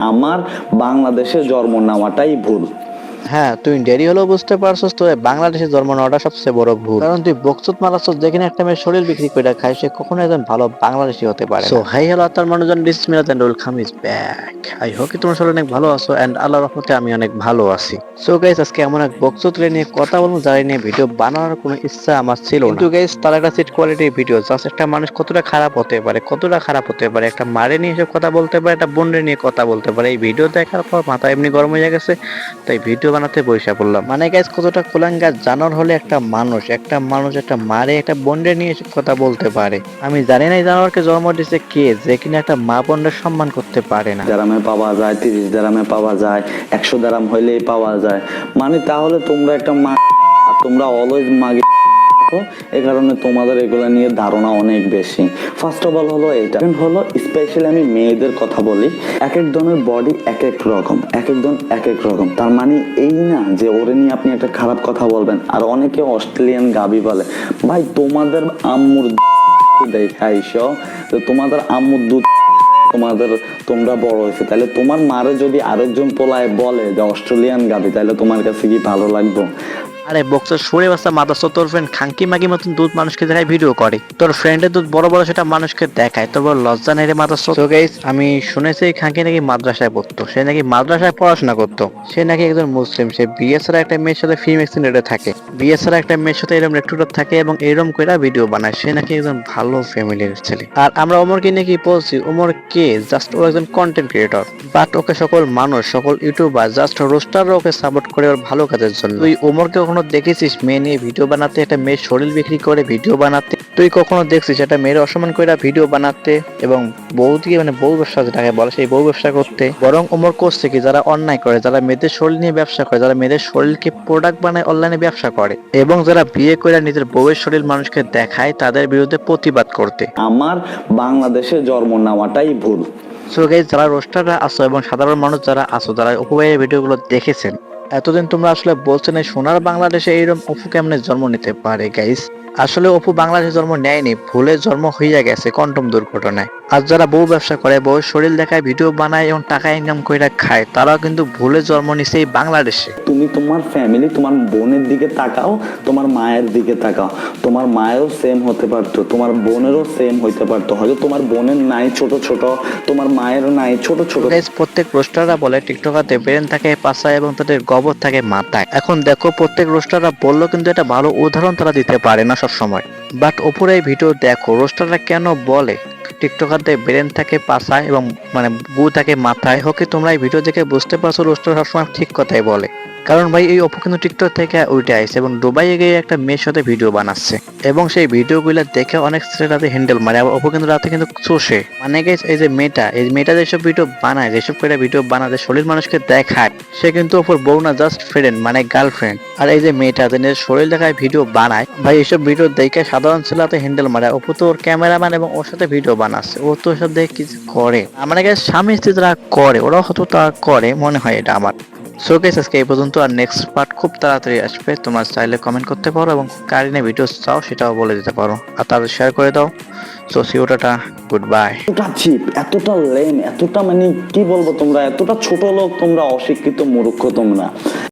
আমার বাংলাদেশে জন্ম নেওয়াটাই ভুল। হ্যাঁ তুই দেরি হলেও বুঝতে পারছস তো বাংলাদেশে জন্ম নেওয়াটা সবচেয়ে বড় ভুল। কারণ তুই বকচুত মারাচ্ছস যেখানে একটা মেয়ে শরীর বিক্রি করে খায় সে কখনো একজন ভালো বাংলাদেশি হতে পারে সো হাই হ্যালো আত্মার মানুষজন ডিসমিরাত and welcome is back I hope তোমার সবাই অনেক ভালো আছো এন্ড আল্লাহর রহমতে আমি অনেক ভালো আছি। সো গাইস আজকে এমন এক বকচুত নিয়ে কথা বলব যারা নিয়ে ভিডিও বানানোর কোনো ইচ্ছা আমার ছিল না। কিন্তু গাইস তার একটা সিট কোয়ালিটির ভিডিও জাস্ট একটা মানুষ কতটা খারাপ হতে পারে কতটা খারাপ হতে পারে একটা মারে নিয়ে এসে কথা বলতে পারে একটা বোনরে নিয়ে কথা বলতে পারে এই ভিডিও দেখার পর মাথা এমনি গরম হয়ে গেছে তাই ভিডিও বানাতে বসে পড়লাম। মানে গাইজ কতটা কোলাঙ্গার জানোয়ার হলে একটা মানুষ একটা মানুষ, একটা মারে, একটা বন্ডে নিয়ে কথা বলতে পারে। আমি জানি না এই জানোয়ারকে জন্ম দিয়েছে কে, যে কিনা একটা মা বন্ডের সম্মান করতে পারে না। দারামে পাওয়া যায়, তিরিশ দারামে পাওয়া যায়, একশো দারাম হইলেই পাওয়া যায়। মানে তাহলে তোমরা একটা মা, তোমরা অলওয়েজ মাগে থাকো, এই কারণে তোমাদের এগুলো নিয়ে ধারণা অনেক বেশি। ফার্স্ট অফ অল হলো এটা। হলো স্পেশালি আমি মেয়েদের কথা বলি এক এক জনের বডি এক এক রকম এক একজন এক এক রকম। তার মানে এই না যে ওরে নিয়ে আপনি একটা খারাপ কথা বলবেন আর অনেকে অস্ট্রেলিয়ান গাবি বলে ভাই তোমাদের আম্মুর দেখাইছো তোমাদের আম্মুর দুধ তোমাদের তোমরা বড় হয়েছে। তাহলে তোমার মারে যদি আরেকজন পোলায় বলে যে অস্ট্রেলিয়ান গাবি তাহলে তোমার কাছে কি ভালো লাগবে? আরে বক্সের সরে বাচ্চা মাদাস তোর ফ্রেন্ড খাঙ্কি মাগি মতন দুধ মানুষকে দেখায় ভিডিও করে। তোর ফ্রেন্ডের দুধ বড় বড় সেটা মানুষকে দেখায়। তোর বড় লজ্জা নেই রে মাদাস তো গাইস আমি শুনেছি খাঙ্কি নাকি মাদ্রাসায় পড়তো। সে নাকি মাদ্রাসায় পড়াশোনা করতো। সে নাকি একজন মুসলিম। সে বিয়ে ছাড়া একটা মেয়ের সাথে ফিল্ম এক্সিডেন্টে থাকে। বিয়ে ছাড়া একটা মেয়ের সাথে এরকম রেক্টুটার থাকে এবং এরকম করে ভিডিও বানায়। সে নাকি একজন ভালো ফ্যামিলির ছেলে। আর আমরা ওমরকে নিয়ে কি বলছি? ওমর কে? জাস্ট ও একজন কন্টেন্ট ক্রিয়েটর বাট ওকে সকল মানুষ সকল YouTuber just roaster okay support করে ওর ভালো কাজের জন্য। তুই ওমরকে কখনো দেখেছিস মেয়ে নিয়ে ভিডিও বানাতে? একটা মেয়ের শরীর বিক্রি করে ভিডিও বানাতে। তুই কখনো দেখছিস একটা মেয়ের অসম্মান করে ভিডিও বানাতে? এবং বউ দিয়ে মানে বউ ব্যবসা যেটাকে বলে সেই বউ ব্যবসা করতে। বরং ওমর করছে কি যারা অন্যায় করে যারা মেয়েদের শরীর নিয়ে ব্যবসা করে যারা মেয়েদের শরীরকে প্রোডাক্ট বানায় অনলাইনে ব্যবসা করে। এবং যারা বিয়ে করে নিজের বউয়ের শরীর মানুষকে দেখায় তাদের বিরুদ্ধে প্রতিবাদ করতে। আমার বাংলাদেশে জন্ম নেওয়াটাই ভুল। সো গাইজ যারা রোস্টাররা আসো এবং সাধারণ মানুষ যারা আসো যারা ভাইয়ের ভিডিওগুলো দেখেছেন এতদিন তোমরা আসলে বলছেন এই সোনার বাংলাদেশে এইরকম অপু কেমনে জন্ম নিতে পারে গাইস আসলে অপু বাংলাদেশে জন্ম নেয়নি, ভুলে জন্ম হইয়া গেছে, কন্টম দুর্ঘটনায়। আর যারা বউ ব্যবসা করে বউ শরীর দেখায় ভিডিও বানায় এবং টাকা ইনকাম করে খায় তারাও কিন্তু ভুলে জন্ম নিছে এই বাংলাদেশে। তুমি তোমার ফ্যামিলি তোমার বোনের দিকে তাকাও তোমার মায়ের দিকে তাকাও। তোমার মায়েরও সেম হতে পারতো তোমার বোনেরও সেম হইতে পারতো। হয়তো তোমার বোনের নাই ছোট ছোট তোমার মায়েরও নাই ছোট ছোট। গাইস প্রত্যেক রোস্টাররা বলে টিকটকাতে ব্রেন থাকে পাশায় এবং তাদের গবর থাকে মাথায়। এখন দেখো প্রত্যেক রোস্টাররা বলল কিন্তু এটা ভালো উদাহরণ তারা দিতে পারে না সব সময় বাট ওপরে এই ভিডিও দেখো রোস্টাররা কেন বলে? টিকটকারদের ব্রেন থাকে পাশায় এবং মানে গু থাকে মাথায়। হোক তোমরা এই ভিডিও দেখে বুঝতে পারছ রোস্টার সবসময় ঠিক কথাই বলে। কারণ ভাই, এই অপু কিন্তু টিকটক থেকে উঠে আসছে এবং দুবাইয়ে গিয়ে একটা মেয়ের সাথে ভিডিও বানাচ্ছে। এবং সেই ভিডিওগুলো দেখে অনেক ছেলেরাতে হ্যান্ডেল মারে, আবার অপু কিন্তু রাতে কিন্তু চষে। মানে গেছে এই যে মেয়েটা, এই মেয়েটা যেসব ভিডিও বানায়, যেসব ভিডিও বানায়, যে শরীর মানুষকে দেখায় সে কিন্তু অপুর বউ না জাস্ট ফ্রেন্ড মানে গার্লফ্রেন্ড আর এই যে মেয়েটা যে শরীর দেখায় ভিডিও বানায়, ভাই এইসব ভিডিও দেখে সাধারণ ছেলেতে হ্যান্ডেল মারে। অপু তো ওর ক্যামেরাম্যান এবং ওর সাথে ভিডিও বানাচ্ছে। ও তো ওসব দেখে কিছু করে। আমার কাছে স্বামী স্ত্রী যারা করে, ওরাও হয়তো তা করে, মনে হয় এটা আমার। সো গাইস আজকে এই পর্যন্ত আর নেক্সট পার্ট খুব তাড়াতাড়ি আসবে। তোমরা চাইলে কমেন্ট করতে পারো এবং কার নিয়ে ভিডিও চাও সেটাও বলে দিতে পারো। আর তাদের শেয়ার করে দাও। সো সিওটাটা গুড বাই এতটা চিপ এতটা লেম এতটা মানে কি বলব তোমরা? এতটা ছোট লোক তোমরা, অশিক্ষিত, মূর্খ তোমরা।